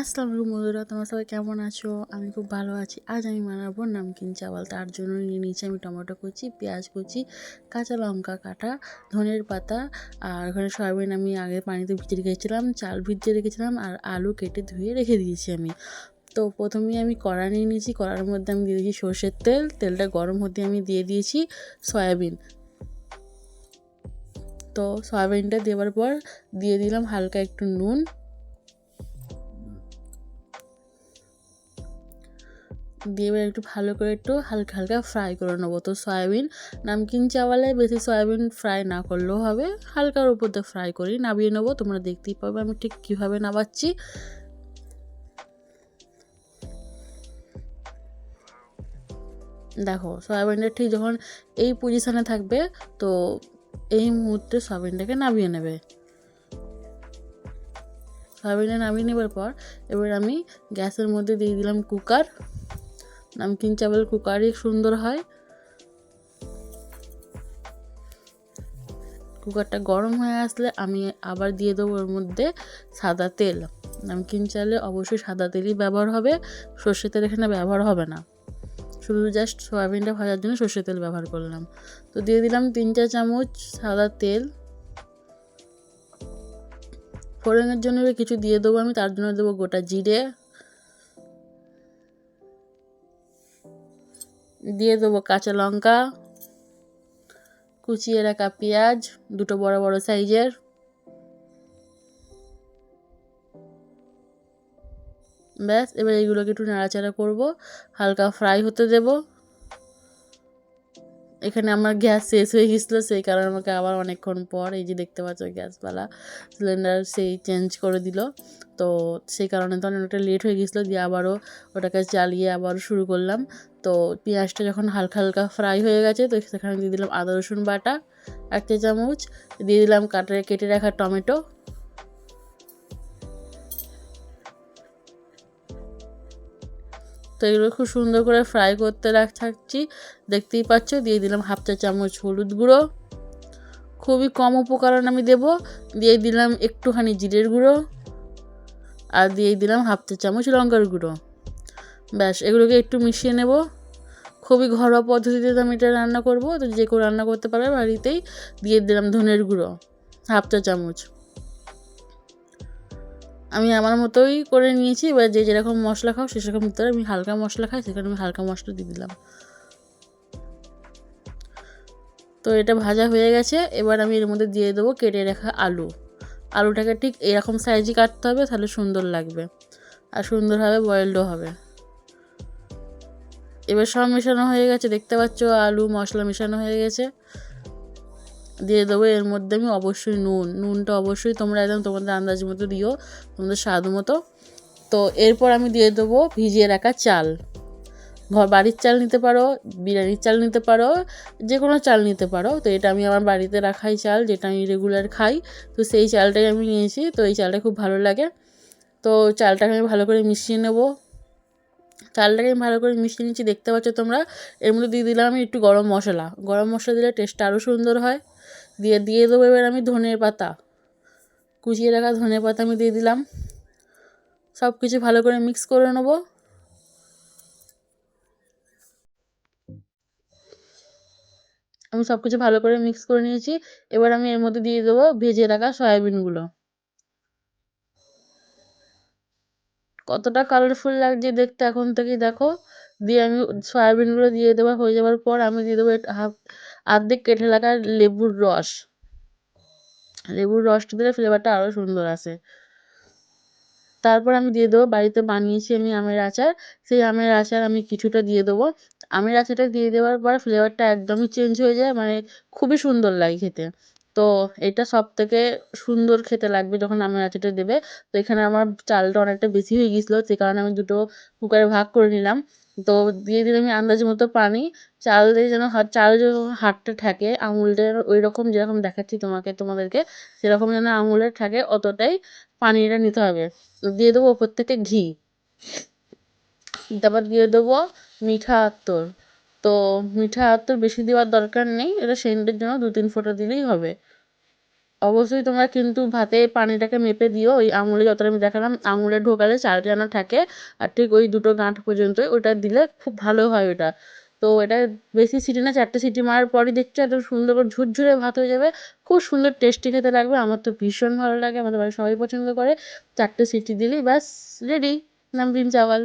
আসসালামু আলাইকুম বন্ধুরা, তোমরা সবাই কেমন আছো? আমি খুব ভালো আছি। আজ আমি বানাবো নামকিন চাওয়াল। তার জন্য নিয়ে নিয়েছি আমি টমেটো কুচি, পেঁয়াজ কুচি, কাঁচা লঙ্কা কাটা, ধনের পাতা আর ওখানে সয়াবিন আমি আগে পানিতে ভিজে রেখেছিলাম, চাল ভিজিয়ে রেখেছিলাম আর আলু কেটে ধুয়ে রেখে দিয়েছি আমি। তো প্রথমেই আমি কড়া নিয়ে নিয়েছি। কড়ার মধ্যে আমি দিয়ে দিয়েছি সর্ষের তেল। তেলটা গরম হতে আমি দিয়ে দিয়েছি সয়াবিন। তো সয়াবিনটা দেওয়ার পর দিয়ে দিলাম হালকা একটু নুন। দিয়ে এবার একটু ভালো করে একটু হালকা হালকা ফ্রাই করে নেব। তো সয়াবিন নামকিন চাওয়ালে বেশি সয়াবিন ফ্রাই না করলেও হবে। হালকার উপর দিয়ে ফ্রাই করি নামিয়ে নেব। তোমরা দেখতেই পাবে আমি ঠিক কীভাবে নামাচ্ছি। দেখো সয়াবিনটা ঠিক যখন এই পজিশানে থাকবে, তো এই মুহূর্তে সয়াবিনটাকে নামিয়ে নেবে। সয়াবিনটা নামিয়ে নেবার পর এবার আমি গ্যাসের মধ্যে দিয়ে দিলাম কুকার নামকিন চাवल কুকারই সুন্দর হয়। কুকারটা গরম হয়ে আসলে আমি আবার দিয়ে দেবো ওর মধ্যে সাদা তেল। নামকিন চালে অবশ্যই সাদা তেলই ব্যবহার হবে, সর্ষে তেল এখানে ব্যবহার হবে না। শুধু জাস্ট সয়াবিনটা ভাজার জন্য সর্ষে তেল ব্যবহার করলাম। তো দিয়ে দিলাম তিন চার চামচ সাদা তেল। ফোড়নের জন্য কিছু দিয়ে দেবো আমি, তার জন্য দেবো গোটা জিরে। দিয়ে দেবো কাঁচা লঙ্কা, কুচিয়ে রাখা পেঁয়াজ, দুটো বড় বড় সাইজের। ব্যাস, এবার এগুলোকে একটু নাড়াচাড়া করব, হালকা ফ্রাই হতে দেব। এখানে আমার গ্যাস শেষ হয়ে গেছিল, সেই কারণে আমাকে আবার অনেকক্ষণ পর, এই যে দেখতে পাচ্ছ গ্যাসওয়ালা সিলিন্ডার সেই চেঞ্জ করে দিল। তো সেই কারণে তো অনেকটা লেট হয়ে গেছিল, দিয়ে আবারও ওটাকে চালিয়ে আবারও শুরু করলাম। তো পেঁয়াজটা যখন হালকা হালকা ফ্রাই হয়ে গেছে, তো সেখানে দিয়ে দিলাম আদা, রসুন বাটা, এক চা চামচ দিয়ে দিলাম কাটে কেটে রাখা টমেটো। তো এগুলো খুব সুন্দর করে ফ্রাই করতে রাখ, থাকছি। দেখতেই পাচ্ছ, দিয়ে দিলাম হাফ চা চামচ হলুদ গুঁড়ো। খুবই কম উপকরণ আমি দেব। দিয়ে দিলাম একটুখানি জিরের গুঁড়ো। আর দিয়ে দিলাম হাফ চা চামচ লঙ্কার গুঁড়ো। ব্যাস, এগুলোকে একটু মিশিয়ে নেব। খুবই ঘরোয়া পদ্ধতিতে আমি এটা রান্না করব, তো যে কেউ রান্না করতে পারবে বাড়িতেই। দিয়ে দিলাম ধনের গুঁড়ো, হাফ চা চামচ। আমি আমার মতোই করে নিয়েছি, এবার যে যেরকম মশলা খাও সে সেরকম ভিতরে আমি হালকা মশলা খাই, সেখানে আমি হালকা মশলা দিয়ে দিলাম। তো এটা ভাজা হয়ে গেছে, এবার আমি এর মধ্যে দিয়ে দেবো কেটে রাখা আলু। আলুটাকে ঠিক এরকম সাইজে কাটতে হবে, তাহলে সুন্দর লাগবে। আর সুন্দরভাবে বয়েলডও হবে। এবার সব মেশানো হয়ে গেছে, দেখতে পাচ্ছ আলু, মশলা মেশানো হয়ে গেছে। দিয়ে দেবো এর মধ্যে আমি অবশ্যই নুন। নুনটা অবশ্যই তোমরা একদম তোমাদের আন্দাজ মতো দিও, তোমাদের স্বাদ মতো। তো এরপর আমি দিয়ে দেবো ভিজিয়ে রাখা চাল। ঘর, বাড়ির চাল নিতে পারো, বিরিয়ানির চাল নিতে পারো যে কোনো চাল নিতে পারো। তো এটা আমি আমার বাড়িতে রাখাই চাল, যেটা আমি রেগুলার খাই। তো সেই চালটাই আমি নিয়েছি, তো এই চালটা খুব ভালো লাগে। তো চালটাকে আমি ভালো করে মিশিয়ে নেব। চালটাকে আমি ভালো করে মিশিয়ে নিচ্ছি, দেখতে পাচ্ছ তোমরা? এর মধ্যে দিয়ে দিলাম আমি একটু গরম মশলা। গরম মশলা দিলে টেস্টটা আরও সুন্দর হয়। দিয়ে দিয়ে দেবো এবার আমি ধনের পাতা। কুচিয়ে রাখা ধনে পাতা আমি দিয়ে দিলাম। সব কিছু ভালো করে মিক্স করে নেব। আমি সব কিছু ভালো করে মিক্স করে নিয়েছি। এবার আমি এর মধ্যে দিয়ে দেবো ভেজে রাখা সয়াবিনগুলো। কতটা কালারফুল লাগছে দেখতে এখন থেকেই দেখো। দিয়ে আমি সয়াবিনগুলো দিয়ে দেওয়া হয়ে যাওয়ার পর আমি দিয়ে দেবো হাফ আর্ধেক কেটে রাখা লেবুর রস। লেবুর রসটা দিলে ফ্লেভারটা আরও সুন্দর আসে। তারপর আমি দিয়ে দেবো, বাড়িতে বানিয়েছি আমি আমের আচার। সেই আমের আচার আমি কিছুটা দিয়ে দেবো। আমের আচারটা দিয়ে দেওয়ার পর ফ্লেভারটা একদমই চেঞ্জ হয়ে যায় মানে খুবই সুন্দর লাগে খেতে। তো এটা সব থেকে সুন্দর খেতে লাগবে যখন আমের আচারটা দেবে। তো এখানে আমার চালটা অনেকটা বেশি হয়ে গিয়েছিল সে কারণে আমি দুটো কুকারে ভাগ করে নিলাম। তো দিয়ে দিলাম আমি আন্দাজ মতো পানি। চাল দিয়ে যেন হাত চাল যেন হাতটা ঠেকে আঙুলটা ওই রকম যেরকম দেখাচ্ছি তোমাকে, তোমাদেরকে, সেরকম যেন আঙুলের ঠেকে অতটাই পানিটা নিতে হবে। দিয়ে দেবো ওপর থেকে ঘি। তারপর দিয়ে দেবো মিঠা আতর। তো মিঠা আর তো বেশি দেওয়ার দরকার নেই, এটা সেন্টের জন্য দু তিন ফোঁটা দিলেই হবে। অবশ্যই তোমরা কিন্তু ভাতে পানিটাকে মেপে দিও, ওই আঙুলে যতটা আমি দেখালাম, আঙুলে ঢোকালে চালটা যেন থাকে, আর ঠিক ওই দুটো গাঁট পর্যন্তই ওটা দিলে খুব ভালো হয় ওটা। তো এটা বেশি সিটি না, চারটে সিটি মারার পরই দেখছ একদম সুন্দর করে ঝুরঝুরে ভাত হয়ে যাবে, খুব সুন্দর টেস্টি খেতে লাগবে, আমার তো ভীষণ ভালো লাগে, আমাদের বাড়ির সবাই পছন্দ করে, চারটে সিটি দিলেই ব্যাস, রেডি নমকিন চাওয়াল।